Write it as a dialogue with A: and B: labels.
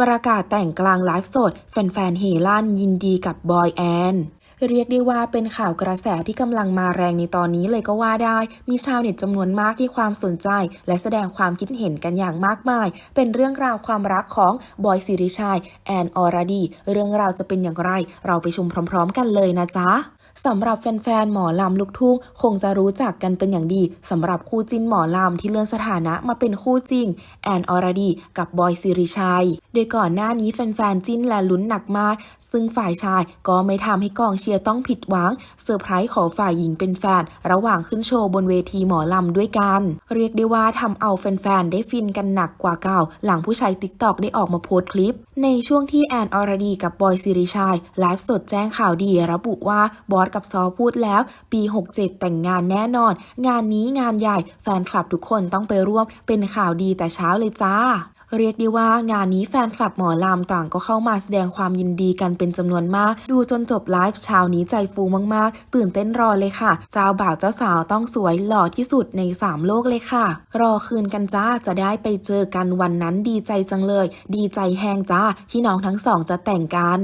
A: ประกาศแต่งกลางไลฟ์สด แฟนๆเฮลั่นยินดีกับบอยแอนเรียกได้ว่าเป็นข่าวกระแสที่กำลังมาแรงในตอนนี้เลยก็ว่าได้ มีชาวเน็ตจำนวนมากที่ความสนใจ และแสดงความคิดเห็นกันอย่างมากมาย เป็นเรื่องราวความรักของบอยสิริชัยแอนออรดี เรื่องราวจะเป็นอย่างไร เราไปชมพร้อม ๆ กันเลยนะจ๊ะ สำหรับแฟนๆ หมอลำลูกทุ่งคงจะรู้จักกันเป็นอย่างดีสำหรับคู่จิ้นหมอลำที่เลื่อนสถานะมาเป็นคู่จริง แอนอรดีกับบอยสิริชัย โดยก่อนหน้านี้แฟนๆ จิ้นและลุ้นหนักมาก ซึ่งฝ่ายชายก็ไม่ทำให้กองเชียร์ต้องผิดหวังเซอร์ไพรส์ขอฝ่ายหญิงเป็นแฟน ระหว่างขึ้นโชว์บนเวทีหมอลำด้วยกัน เรียกได้ว่าทำเอาแฟนๆ ได้ฟินกันหนักกว่าเก่า หลังผู้ใช้ติ๊กตอกได้ออกมาโพสต์คลิป ในช่วงที่แอนอรดีกับบอยสิริชัยไลฟ์สดแจ้งข่าวดีระบุว่าบอยสกับซอพูดแล้ว ปี 67 แต่งงานแน่นอน งานนี้งานใหญ่แฟนคลับทุกคนต้องไปร่วมเป็นข่าวดีแต่เช้าเลยจ้าเรียกได้ว่างานนี้แฟนคลับหมอลำต่างก็เข้ามาแสดงความยินดีกันเป็นจำนวนมาก ดูจนจบไลฟ์เช้านี้ใจฟูมากๆ ตื่นเต้นรอเลยค่ะ เจ้าบ่าวเจ้าสาวต้องสวยหล่อที่สุดใน 3 โลกเลยค่ะ รอคืนกันจ้าจะได้ไปเจอกันวันนั้นดีใจจังเลย ดีใจแหงจ้าที่น้องทั้งสองจะแต่งกัน